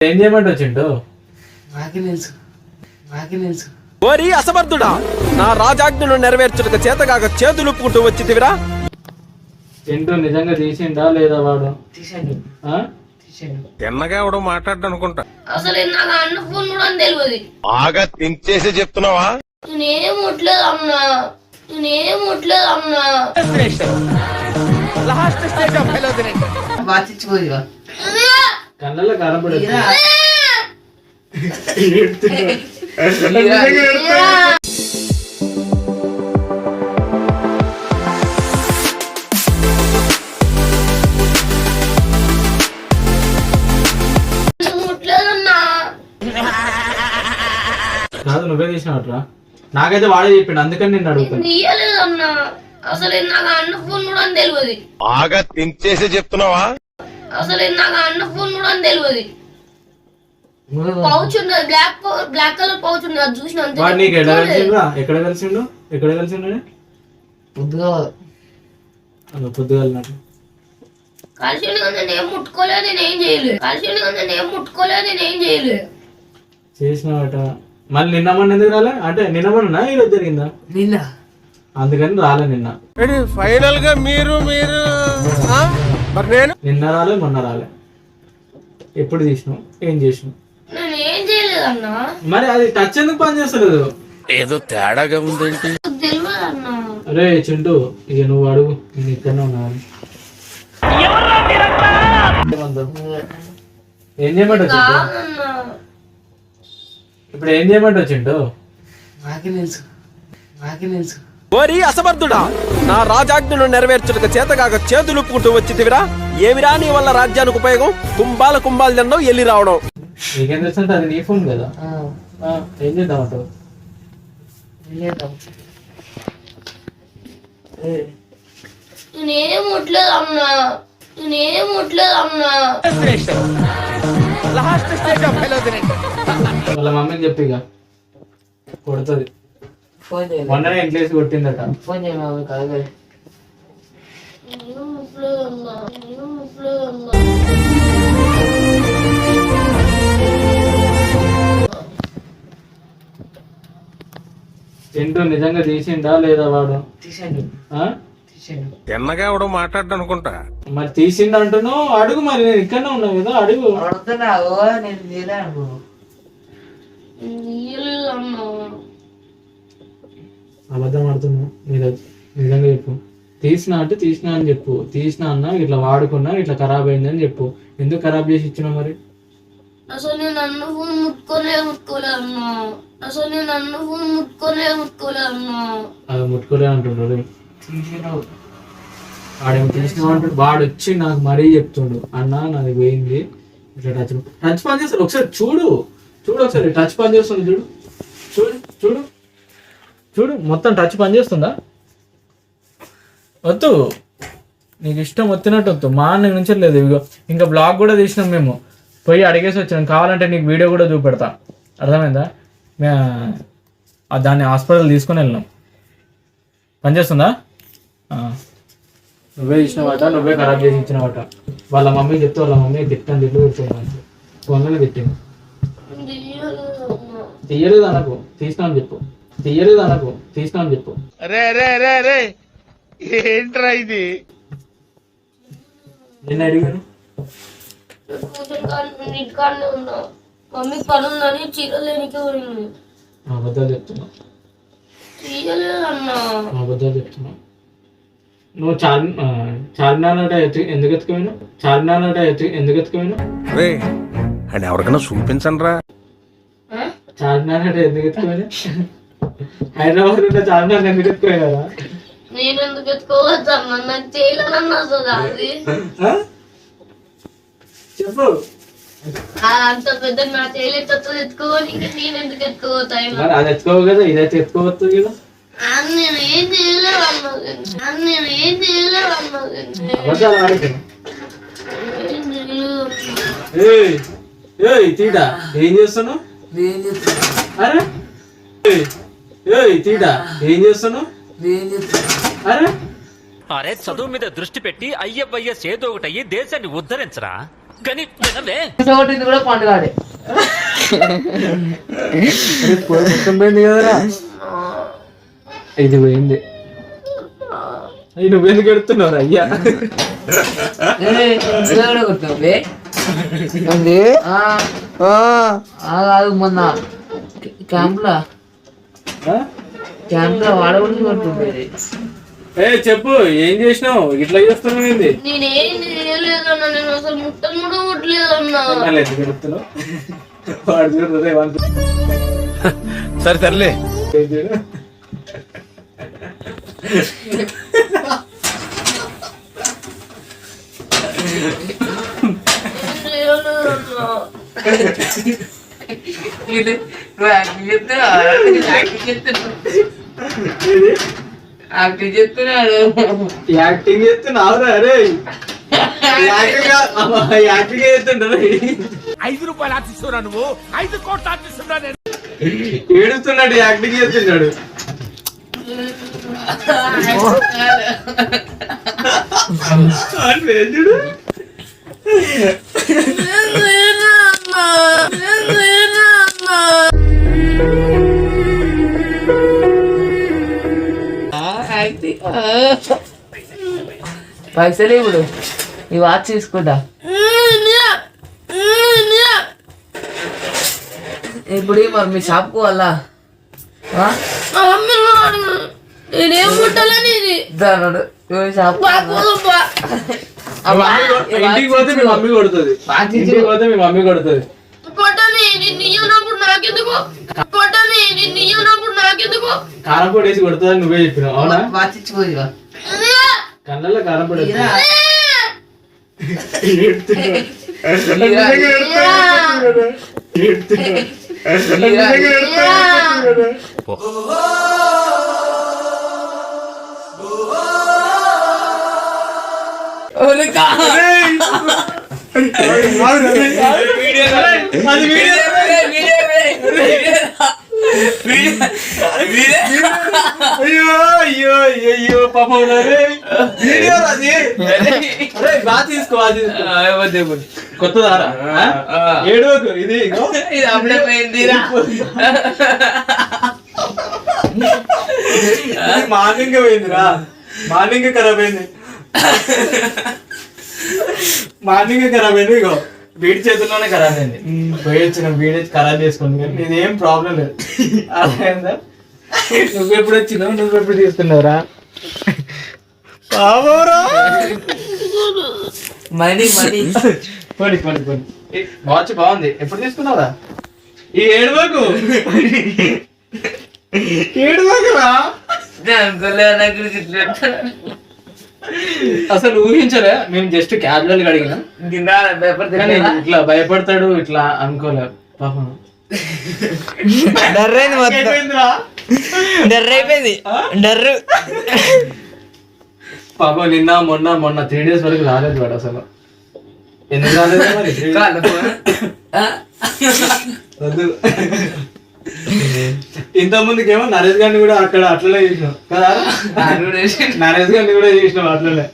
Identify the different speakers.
Speaker 1: ఏం చేయమంటే వచ్చిండు
Speaker 2: నాకే తెలుసు. నాకే తెలుసు.
Speaker 3: ఓరి అసమర్థుడా? నా రాజాజ్ఞను నెరవేర్చుటక చేతగాక చేతులుపుకుంటూ వచ్చితివిరా?
Speaker 1: చింటూ నిజంగా తీసిండా లేదా వాడు? ఆ?
Speaker 4: తిన్నగా ఎవడో మాట్లాడ్డా అనుకుంటా
Speaker 5: అసలు నాకు అన్న ఫోన్ కూడా అని తెలియదు
Speaker 4: బాగా తెంచేసి చెప్తున్నావా?
Speaker 5: నేనేం ముట్లేదు అన్నా. నేనేం ముట్లేదు అన్నా.
Speaker 2: బాధించిపోదిగా
Speaker 1: కళ్ళల్లో కనపడదు కాదు నువ్వే తీసినట్రా నాకైతే వాడే చెప్పిండు అందుకని నేను అడుగుతాను
Speaker 5: అసలు నాకు అన్న ఫోన్ కూడా తెలియదు.
Speaker 4: బాగా తెంచేసి చెప్తున్నావా?
Speaker 5: అసలు నాకు అన్న ఫోన్ కూడా అని తెలియదు పౌచ్ ఉన్నది బ్లాక్ బ్లాక్ కలర్ పౌచ్ ఉన్నది అది చూసిన అంతే.
Speaker 1: వాడు నీకు ఎక్కడ కలిసిండ్రా ఎక్కడ కలిసిండు? ఎక్కడ కలిసిండు
Speaker 2: పొద్దుగా
Speaker 1: అలా పొద్దుగలినట్టు
Speaker 5: కలిసిండు కానీ నేను ఏం ముట్టుకోలేదు నేను ఏం చేయలేదు. కలిసిండు కానీ నేను ఏం ముట్టుకోలేదు నేను ఏం చేయలేదు.
Speaker 1: చేసినవాట. మళ్ళీ నిన్న మొన్న ఎందుకు రాలే? అంటే నిన్న మొన్న ఈరోజు జరిగిందా?
Speaker 2: నిన్న.
Speaker 1: అందుకని రాలే నిన్న.
Speaker 4: ఫైనల్గా మీరు మీరు ఆ? మరి నేను?
Speaker 1: నిన్న రాలే మొన్న రాలే ఎప్పుడు తీసినావు ఏం చేసినావు?
Speaker 5: నేను ఏం చేయలేదు అన్నా.
Speaker 1: మరి అది టచ్ ఎందుకు పని చేస్తలేదు?
Speaker 4: ఏదో తేడాగా ఉందేంటి.
Speaker 5: తెలియదు అన్నా.
Speaker 1: అరే చింటూ ఇక నువ్వు అడుగు నేను ఇక్కడనే ఉన్నాను ఏం చేయమంటావు చింటూ? ఇప్పుడు ఏం చేయమంటావు చింటూ?
Speaker 2: నాకే తెలుసు. నాకే తెలుసు.
Speaker 3: ఓరి అసమర్థుడా. నా రాజాజ్ఞను నెరవేర్చుటక చేతగాక చేతులుపుకుంటూ వచ్చితివిరా. ఏమిరా నీ వల్ల రాజ్యానికి ఉపయోగం? కుంభాల కుంభాలు తినడం ఎల్లి రావడం.
Speaker 1: నీకేం తెలుసు అది నీ ఫోన్ కదా?
Speaker 2: ఆ,
Speaker 1: ఆ, ఏం చేద్దాం అంటావు
Speaker 2: ఏం చేద్దాం? ఏ,
Speaker 5: నేనేం ముట్టలేదు అన్నా నేనేం ముట్టలేదు అన్నా
Speaker 1: వాళ్ళ మమ్మీని చెప్పి ఇక. కొడుతుంది.
Speaker 2: ఫోన్ చేయాలి
Speaker 1: మొన్ననే కొట్టిందట.
Speaker 2: ఫోన్ చేయ మామ కాదు
Speaker 1: చింటూ నిజంగా తీసిండా లేదా వాడు?
Speaker 2: తీసాడు.
Speaker 1: ఆ?
Speaker 2: తీసాడు.
Speaker 4: తిన్నగా ఎవడో మాట్లాడ్డా అనుకుంటా
Speaker 1: మరి తీసిండు అంటున్నావు అడుగు మరి నేను ఇక్కడనే ఉన్నావు కదా అడుగు.
Speaker 2: అడుగుతున్నావు నేను తీయలే
Speaker 1: అబద్ధం ఆడుతున్నావు? నిజంగా చెప్పు. తీసినా అంటే తీసినా అని చెప్పు. తీసినా అన్నా ఇట్లా వాడుకున్నా ఇట్లా ఖరాబ్ అయింది అని చెప్పు. ఎందుకు ఖరాబ్ చేసి ఇచ్చినావు మరి?
Speaker 5: అసలు నేను అన్న ఫోన్ ముట్టుకోలే ముట్టుకోలే అన్నా. అసలు నేను అన్న ఫోన్ ముట్టుకోలే ముట్టుకోలే అన్నా.
Speaker 1: అది ముట్టుకోలే అంటుండ్రు వాడేమో తీసినావు అంటుండు? వాడు వచ్చి నాకు మరీ చెప్తుండు. అన్న నాది పోయింది. ఇట్లా టచ్ టచ్ పని చేస్తాడు. ఒకసారి చూడు. చూడు ఒకసారి. టచ్ పని చేస్తుంది చూడు. చూడు చూడు. చూడు మొత్తం టచ్ పని చేస్తుందా? వద్దు. నీకు ఇష్టం వచ్చినట్టు వద్దు. మా అన్న నుంచి లేదు. ఇగో ఇంకా బ్లాగ్ కూడా తీసినాం మేము. పోయి అడిగేసి వచ్చాం కావాలంటే నీకు వీడియో కూడా చూపెడతా. అర్థమైందా? మే దాన్ని హాస్పిటల్ తీసుకొని వెళ్ళినాం. పనిచేస్తుందా. నువ్వే ఇచ్చినవాట నువ్వే ఖరాబ్ చేసి ఇచ్చినవాట. వాళ్ళ మమ్మీ చెప్తే వాళ్ళ మమ్మీ తిట్టని తిట్లు పెడుతుంది ఫోన్లోనే తిట్టింది.
Speaker 5: తీయలేదు
Speaker 1: అనకు తీసినా అని చెప్పు. తీయలేదు అనకు చెప్పు.
Speaker 4: రే రే రే రే. ఏంట్రా ఇది?
Speaker 1: అడిగాను.
Speaker 5: పని ఉందని పోయింది
Speaker 1: అబద్ధాలు చెప్తున్నా అబద్ధాలు చెప్తున్నా. నువ్వు చార్ చార్మినార్ అంటే ఎత్తు ఎందుకు ఎత్తుకోవాను చార్మినార్ అంటే ఎత్తు ఎందుకు ఎత్తుకోవాను
Speaker 4: రే అని ఎవరికైనా చూపించండి రా
Speaker 5: ఆ?
Speaker 1: చార్మినార్ అంటే ఎందుకు ఎత్తుకోవాలి హైదరాబాద్ ఉంటే చార్మినార్ ఎందుకు ఎత్తుకోవాలా
Speaker 5: నేను ఎందుకు ఎత్తుకోవచ్చు అన్న నాకు చేయలేదన్నా అసలు అది
Speaker 1: ఆ? చెప్పు.
Speaker 5: అంత పెద్ద నా చేయలేదు ఎత్తుకోవాలి. ఇంకా నేను ఎందుకు
Speaker 1: అది ఎత్తుకోవు కదా ఇదైతే ఎత్తుకోవచ్చు కదా.
Speaker 5: నేను ఏం చేయలేదు నేను ఏం చేయలేదు అన్నా.
Speaker 1: ఏయ్ ఏయ్ తీట ఏం చేస్తున్నావు?
Speaker 2: నేను
Speaker 1: అరే తీట ఏం చేస్తున్నావు?
Speaker 2: నేను చెప్తున్నా
Speaker 1: అరే?
Speaker 6: అరే చదువు మీద దృష్టి పెట్టి అయ్యవయ్య సేదో ఒకటయ్యి దేశాన్ని ఉద్ధరించరా?
Speaker 2: కొట్టింది కూడా పండుగాడే
Speaker 1: మొత్తం పోయింది కదరా. ఇది పోయింది. అయ్యి అయ్యా?
Speaker 2: కాదు మొన్న.
Speaker 1: ఏ చెప్పు ఏం చేసినావు? ఇట్లా చేస్తున్నావు ఏంది?
Speaker 5: నేనేం నేను
Speaker 4: సరే సర్లే.
Speaker 2: ఇది నువ్వు యాక్టింగ్ చెప్తున్నావా? యాక్టింగ్ చెప్తున్నావు యాక్టింగ్ చెప్తున్నాడు
Speaker 1: యాక్టింగ్ చేస్తున్నావురా అరే యాక్టింగ్ చేస్తుంటారు?
Speaker 4: ఐదు రూపాయలు ఆర్టిస్తున్నా నువ్వు. ఐదు కోట్లు ఆర్టిస్తున్నా నేను.
Speaker 1: ఏడుస్తున్నాడు యాక్టింగ్ చేస్తున్నాడు. చూడు
Speaker 2: పైసలు ఇప్పుడు ఈ వాచ్ తీసుకుంటా. ఇప్పుడు మరి మీ షాప్ పోవాలా ఆ?
Speaker 5: మా మమ్మీ అడుగు నేనేం ముట్టాలని ఇది
Speaker 2: దానడు షాప్
Speaker 5: బాగోదబ్బా
Speaker 1: ఇంటికి పోతే మీ మమ్మీ కొడుతుంది. ఇంటికి పోతే మీ మమ్మీ కొడుతుంది.
Speaker 5: నాకెందుకు కొట్టని నిన్ను ఇయ్యనప్పుడు నాకెందుకు
Speaker 1: కారం పొడి వేసి కొడుతుందని నువ్వే చెప్పినావు అవునా
Speaker 2: వాచ్ ఇచ్చిపోయి
Speaker 1: కళ్ళల్లో కారం పొడి వేసి.
Speaker 2: ఇరా.
Speaker 1: ఏడుతున్నాడు.
Speaker 2: ఇరా.
Speaker 1: ఏడుతున్నాడు.
Speaker 2: ఉరకా.
Speaker 1: అది వీడియో అయ్యో అయ్యో అయ్యో, పాపం వీడియో అది బాగా తీసుకో అది కొత్తదారా ఏడవకు ఇది
Speaker 2: ఇది అప్పుడే పోయిందిరా
Speaker 1: ఇది మార్నింగ్ పోయిందిరా మార్నింగ్ ఖరాబ్ అయింది మార్నింగ్ ఖరాబ్ అయింది ఇగో వీడి చేతుల్లోనే ఖరాబ్ అయింది. పోయి వచ్చిన వీడి ఖరాబ్ చేసుకుంది కానీ ఇది ఏం ప్రాబ్లం లేదు. అర్థమైందా? నువ్వు ఎప్పుడు వచ్చినావు? నువ్వు ఎప్పుడు తీసుకున్నావురా? బాబోరా
Speaker 2: మనీ మనీ.
Speaker 1: పోనీ పోనీ పోనీ. వాచ్ బాగుంది. ఎప్పుడు తీసుకున్నావురా? ఈ ఏడువకు. ఏడువకురా? అసలు ఊహించలే. మేము జస్ట్ క్యాజువల్గా అడిగినాం
Speaker 2: పేపర్
Speaker 1: కానీ ఇట్లా భయపడతాడు ఇట్లా అనుకోలే. పాపం.
Speaker 2: డర్రైంది మొత్తం? డర్ర అయిపోయింది డర్రు.
Speaker 1: పాపం నిన్న మొన్న మొన్న త్రీ డేస్ వరకు రాలేదు వాడు అసలు. ఎందుకు రాలేదు మరి? ఇంత ముందుకేమో నరేష్ గారిని కూడా అక్కడ అట్లనే చేసినాం కదా? నరేష్ గారిని కూడా చేసినాం అట్లనే.